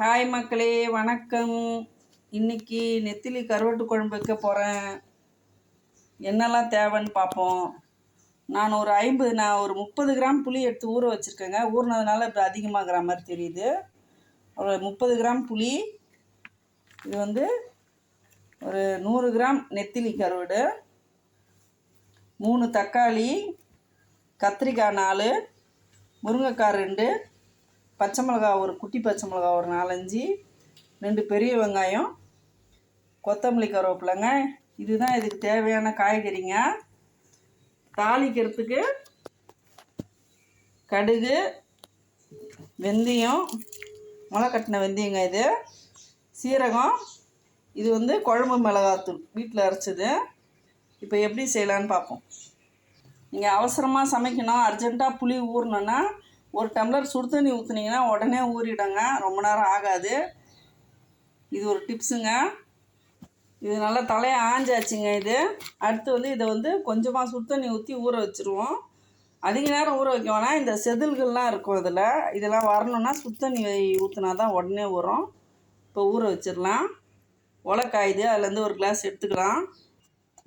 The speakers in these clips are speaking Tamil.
ஹாய் மக்களே வணக்கம். இன்னைக்கு நெத்திலி கருவாட்டு குழம்பு வைக்க போகிறேன் என்னெல்லாம் தேவைன்னு பார்ப்போம். நான் ஒரு ஐம்பது நான் ஒரு முப்பது கிராம் புளி எடுத்து ஊற வச்சுருக்கேங்க. ஊறினதுனால இப்போ அதிகமாகிற மாதிரி தெரியுது. ஒரு முப்பது கிராம் புளி இது வந்து ஒரு நூறு கிராம் நெத்திலி கருவாடு மூணு தக்காளி கத்திரிக்காய் நாலு முருங்கைக்காய் ரெண்டு பச்சை மிளகா ஒரு குட்டி பச்சை மிளகா ஒரு நாலஞ்சு ரெண்டு பெரிய வெங்காயம் கொத்தமல்லி கருவேப்பிலைங்க. இதுதான் இதுக்கு தேவையான காய்கறிங்க. தாளிக்கிறதுக்கு கடுகு வெந்தயம் முளை கட்டின வெந்தயங்க இது. சீரகம் இது வந்து குழம்பு மிளகாத்தூள் வீட்டில் அரைச்சது. இப்போ எப்படி செய்யலான்னு பார்ப்போம் நீங்கள் அவசரமாக சமைக்கணும் அர்ஜெண்ட்டாக புளி ஊறணுன்னா ஒரு டம்ளர் சுடு தண்ணி ஊற்றுனீங்கன்னா உடனே ஊறிடுங்க. ரொம்ப நேரம் ஆகாது. இது ஒரு டிப்ஸுங்க. இது நல்லா தலையை ஆஞ்சாச்சுங்க இது. அடுத்து வந்து இதை வந்து கொஞ்சமாக சுடு தண்ணி ஊற்றி ஊற வச்சுருவோம். அதிக நேரம் ஊற வைக்க வேணாம். இந்த செதில்கள்லாம் இருக்கும் இதில். இதெல்லாம் வரணுன்னா சுத்தண்ணி ஊற்றினா தான் உடனே ஊறும். இப்போ ஊற வச்சிடலாம். உலக்காயுது. அதுலேருந்து ஒரு கிளாஸ் எடுத்துக்கலாம்.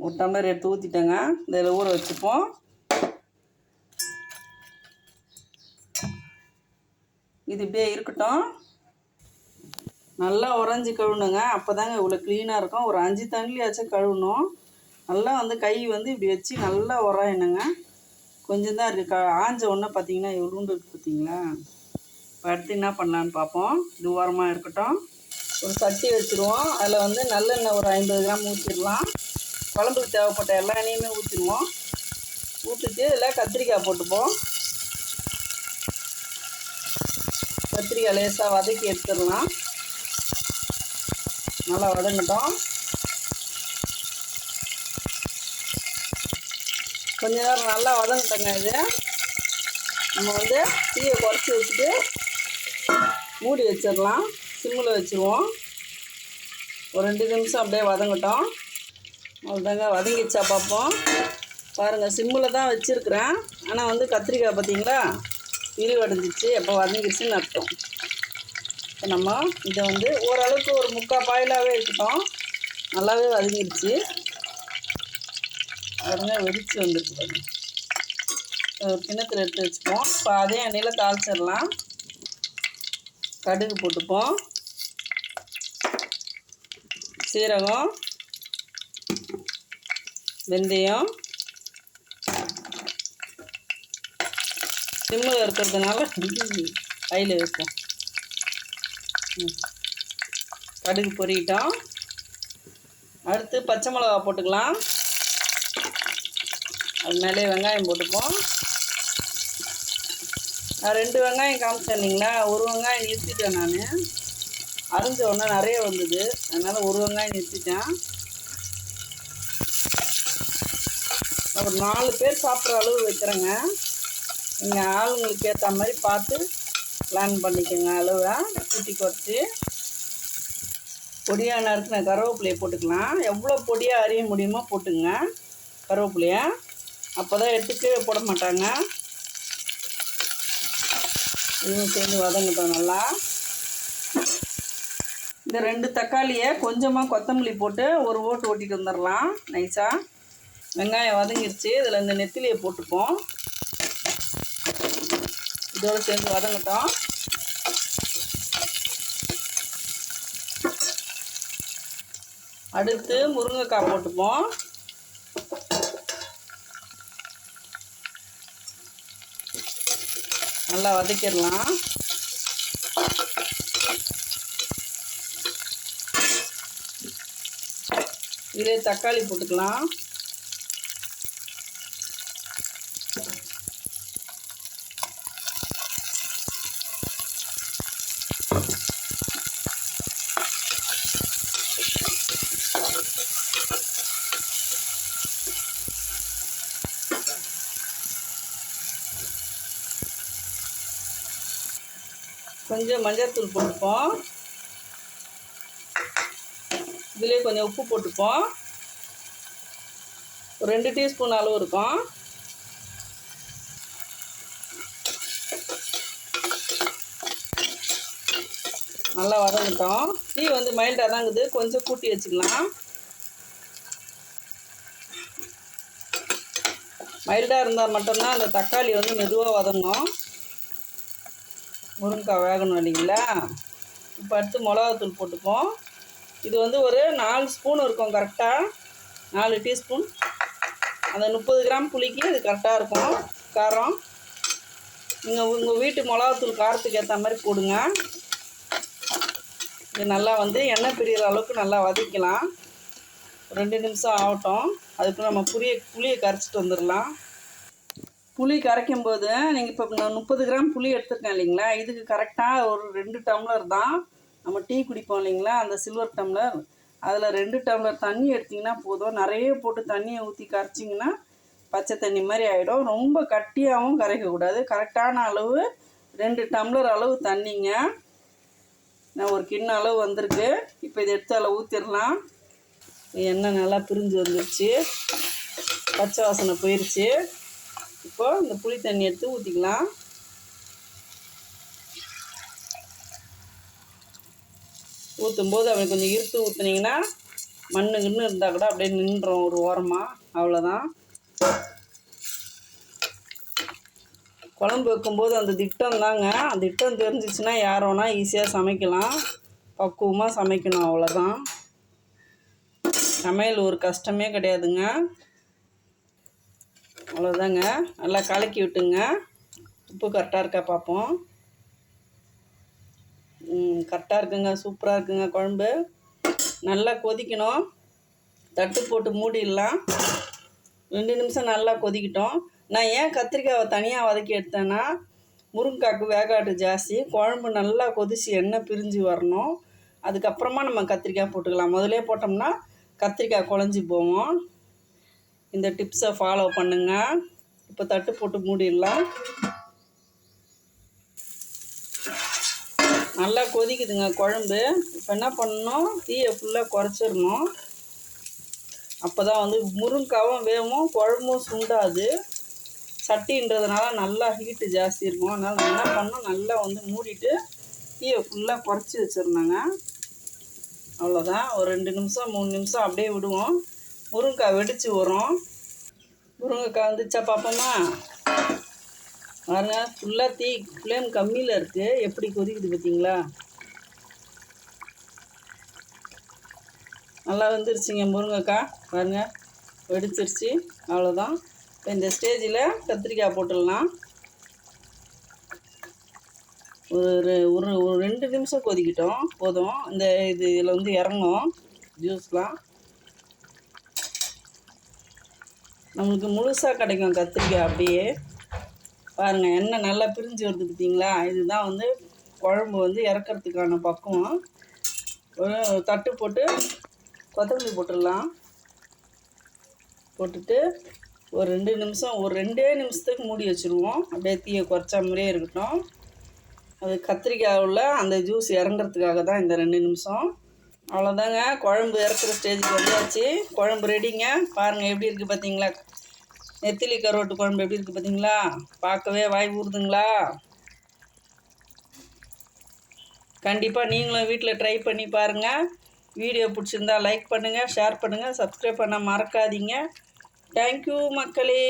ஒரு டம்ளர் எடுத்து ஊற்றிட்டேங்க இதில் ஊற வச்சுப்போம். இது இப்படியே இருக்கட்டும். நல்லா உறைஞ்சி கழுவுணுங்க. அப்போ தாங்க இவ்வளோ க்ளீனாக இருக்கும். ஒரு அஞ்சு தண்ணியாச்சும் கழுவணும். நல்லா வந்து கை வந்து இப்படி வச்சு நல்லா உரையணுங்க. கொஞ்சம் தான் இருக்குது க ஆஞ்ச உடனே பார்த்தீங்கன்னா எவ்வளோண்டு இருக்குது பார்த்தீங்களா இப்போ அடுத்து என்ன பண்ணலான்னு பார்ப்போம் இது ஓரமாக இருக்கட்டும். ஒரு சட்டி வச்சுருவோம். அதில் வந்து நல்லெண்ணெய் ஒரு ஐம்பது கிராம் ஊற்றிடலாம் குழம்புக்கு தேவைப்பட்ட எல்லா எண்ணெயுமே ஊற்றிடுவோம் ஊற்றிட்டு இதில் கத்திரிக்காய் போட்டுப்போம். கத்திரிக்காய் லேசாக வதக்கி எடுத்துடலாம். நல்லா வதங்கட்டும். கொஞ்ச நேரம் நல்லா வதங்கட்டங்க இது. நம்ம வந்து தீயை குறைச்சி வச்சுட்டு மூடி வச்சிடலாம். சிம்மில் வச்சுருவோம். ஒரு ரெண்டு நிமிஷம் அப்படியே வதங்கட்டும். அவ்வளோதாங்க வதங்கிச்சா பார்ப்போம். பாருங்கள் சிம்மில் தான் வச்சுருக்குறேன். ஆனால் வந்து கத்திரிக்காய் பார்த்தீங்களா? விரிவடைஞ்சிச்சு எப்போ வதங்கிடுச்சுன்னு அர்த்தம். இப்போ நம்ம இதை வந்து ஓரளவுக்கு ஒரு முக்கால் பாயிலாகவே இருக்கட்டும் நல்லாவே வதங்கிடுச்சு. பாருங்க வெடிச்சு வந்துருக்கு பாருங்க. ஒரு கிணத்துல எடுத்து வச்சுப்போம். இப்போ அதே எண்ணெயில் தாளிச்சிடலாம். கடுகு போட்டுப்போம். சீரகம் வெந்தயம். சிம்மில் இருக்கிறதுனால கையில் வைப்போம். ம். கடுகு பொரியிட்டோம். அடுத்து பச்சை மிளகா போட்டுக்கலாம். அது மேலே வெங்காயம் போட்டுப்போம். நான் ரெண்டு வெங்காயம் காமிச்சேன் ஒரு வெங்காயம் நிறுத்திட்டேன் நான். அரிஞ்ச உடனே நிறைய வந்தது. அதனால் ஒரு வெங்காயம் நிறுத்திட்டேன். ஒரு நாலு பேர் சாப்பிட்ற அளவு வைக்கிறேங்க. நீங்கள் ஆளுங்களுக்கு ஏற்ற மாதிரி பார்த்து பிளான் பண்ணிக்கோங்க. அளவை கூட்டி குறைச்சி. பொடியாக நறுக்கின கருவேப்பிலையை போட்டுக்கலாம். எவ்வளோ பொடியாக அறிய முடியுமோ போட்டுங்க. கருவேப்பிலையை. அப்போ தான் எடுத்து கீழே போட மாட்டாங்க. இன்னும் சேர்ந்து வதங்கட்டும் நல்லா. இந்த ரெண்டு தக்காளியை கொஞ்சமாக கொத்தமல்லி போட்டு ஒரு ஓட்டு ஓட்டிட்டு வந்துடலாம். நைஸாக வெங்காயம் வதங்கிடுச்சு இதில் இந்த நெத்திலியை போட்டுப்போம். இதோடு சேர்ந்து வதங்கட்டும். அடுத்து முருங்கைக்காய் போட்டுப்போம். நல்லா வதக்கிடலாம். இதே தக்காளி போட்டுக்கலாம். கொஞ்சம் மஞ்சள்தூள் போட்டுப்போம். இதுலேயே கொஞ்சம் உப்பு போட்டுப்போம். ரெண்டு டீஸ்பூன் அளவு இருக்கும். நல்லா வதங்கட்டும். டீ வந்து மைல்டாக தான் இருக்குது கொஞ்சம் கூட்டி வச்சுக்கலாம். மைல்டாக இருந்தால் மட்டும்தான் அந்த தக்காளி வந்து மெதுவாக வதங்கும் முருங்கைக்காய் வேகணும் இல்லைங்களா? இப்போ அடுத்து மிளகாத்தூள் போட்டுப்போம் இது வந்து ஒரு நாலு ஸ்பூன் இருக்கும் கரெக்டாக நாலு டீஸ்பூன். அந்த முப்பது கிராம் புளிக்கு இது கரெக்டாக இருக்கும். காரம். நீங்கள் உங்கள் வீட்டு மிளகாத்தூள் காரத்துக்கு ஏற்ற மாதிரி போடுங்க. இது நல்லா வந்து எண்ணெய் பிரியிற அளவுக்கு நல்லா வதக்கலாம். ரெண்டு நிமிஷம் ஆகட்டும். அதுக்கு நம்ம புளியை புளியை கரைச்சிட்டு வந்துடலாம். புளி கரைக்கும் போது நீங்கள் இப்போ நான் முப்பது கிராம் புளி எடுத்துருக்கேன் இல்லைங்களா? இதுக்கு கரெக்டாக ஒரு ரெண்டு டம்ளர் தான் நம்ம டீ குடிப்போம் இல்லைங்களா? அந்த சில்வர் டம்ளர். அதில் ரெண்டு டம்ளர் தண்ணி எடுத்திங்கன்னா போதும். நிறைய போட்டு தண்ணியை ஊற்றி கரைச்சிங்கன்னா பச்சை தண்ணி மாதிரி ஆகிடும் ரொம்ப கட்டியாகவும் கரைக்கக்கூடாது. கரெக்டான அளவு ரெண்டு டம்ளர் அளவு தண்ணிங்க. நான் ஒரு கிண்ண அளவு வந்திருக்கு. இப்போ இதை எடுத்து அதில் ஊற்றிடலாம் எண்ணெய் நல்லா பிரிஞ்சு வந்துருச்சு. பச்சை வாசனை போயிடுச்சு இப்போது இந்த புளி தண்ணி எடுத்து ஊற்றிக்கலாம் ஊற்றும்போது அப்படி கொஞ்சம் இருத்து ஊற்றுனீங்கன்னா மண்ணு கிண்ணு இருந்தால் கூட அப்படியே நின்றோம் ஒரு ஓரமாக அவ்வளோதான் குழம்பு வைக்கும்போது அந்த திட்டம் தாங்க. அந்த திட்டம் தெரிஞ்சிச்சுன்னா யார் வேணால் ஈஸியாக சமைக்கலாம். பக்குவமாக சமைக்கணும் அவ்வளோதான் சமையல் ஒரு கஷ்டமே கிடையாதுங்க. அவ்வளோதாங்க நல்லா கலக்கி விட்டுங்க. உப்பு கரெக்டாக இருக்கா பார்ப்போம். கரெக்டாக இருக்குங்க. சூப்பராக இருக்குங்க குழம்பு. நல்லா கொதிக்கணும். தட்டு போட்டு மூடிடலாம். ரெண்டு நிமிஷம் நல்லா கொதிக்கிட்டோம். நான் ஏன் கத்திரிக்காவை தனியாக வதக்கி எடுத்தேன்னா முருங்கைக்காக்கு வேகாட்டு ஜாஸ்தி குழம்பு நல்லா கொதிச்சு எண்ணெய் பிரிஞ்சு வரணும். அதுக்கப்புறமா நம்ம கத்திரிக்காய் போட்டுக்கலாம். முதலே போட்டோம்னா கத்திரிக்காய் குழஞ்சி போவோம் இந்த டிப்ஸை ஃபாலோ பண்ணுங்க. இப்போ தட்டு போட்டு மூடிடலாம். நல்லா கொதிக்குதுங்க குழம்பு. இப்போ என்ன பண்ணணும்? தீயை ஃபுல்லாக குறைச்சிடணும். அப்போ தான் வந்து முருங்காவும் வேவும் குழம்பும் சுண்டாது. சட்டின்றதுனால நல்லா ஹீட்டு ஜாஸ்தி இருக்கும். அதனால் நான் என்ன பண்ணோம் நல்லா வந்து மூடிட்டு தீயை ஃபுல்லாக குறைச்சி வச்சுருந்தாங்க. அவ்வளோதான் ஒரு ரெண்டு நிமிஷம் மூணு நிமிஷம் அப்படியே விடுவோம். முருங்கைக்காய் வெடித்து வரும் முருங்கைக்காய் வந்துச்சா பார்ப்போமா பாருங்க ஃபுல்லாக தீ ஃப்ளேம் கம்மியில் இருக்குது எப்படி கொதிக்குது பார்த்தீங்களா நல்லா வந்துருச்சுங்க முருங்கைக்காய். பாருங்க வெடிச்சிருச்சு. அவ்வளோதான் இப்போ இந்த ஸ்டேஜில் கத்திரிக்காய் போட்டுடலாம். ஒரு ஒரு ஒரு ரெண்டு நிமிஷம் கொதிக்கிட்டோம். போதும். இந்த இது இதில் வந்து இறங்கும். ஜூஸ்லாம். நம்மளுக்கு முழுசாக கிடைக்கும் கத்திரிக்காய் அப்படியே. பாருங்கள் எண்ணெய் நல்லா பிரிஞ்சு வருது பார்த்தீங்களா? இதுதான் வந்து குழம்பு வந்து இறக்கிறதுக்கான பக்குவம். ஒரு தட்டு போட்டு கொத்தமல்லி போட்டுடலாம். போட்டுட்டு ஒரு ரெண்டு நிமிஷம் ஒரு ரெண்டே நிமிஷத்துக்கு மூடி வச்சுருவோம். அப்படியே தீயை குறைச்சா மாதிரியே இருக்கட்டும். அது கத்திரிக்காய் உள்ள அந்த ஜூஸ் இறங்குறதுக்காக தான் இந்த ரெண்டு நிமிஷம். அவ்வளோதாங்க குழம்பு இறக்குற ஸ்டேஜுக்கு வந்தாச்சு. குழம்பு ரெடிங்க பாருங்கள் எப்படி இருக்குது பார்த்தீங்களா? நெத்திலி கருவாட்டு குழம்பு எப்படி இருக்குது பார்த்தீங்களா? பார்க்கவே வாய் ஊறுதுங்களா? கண்டிப்பாக நீங்களும் வீட்டில் ட்ரை பண்ணி பாருங்கள் வீடியோ பிடிச்சிருந்தா லைக் பண்ணுங்கள் ஷேர் பண்ணுங்கள் சப்ஸ்கிரைப் பண்ண மறக்காதீங்க. தேங்க்யூ மக்களே.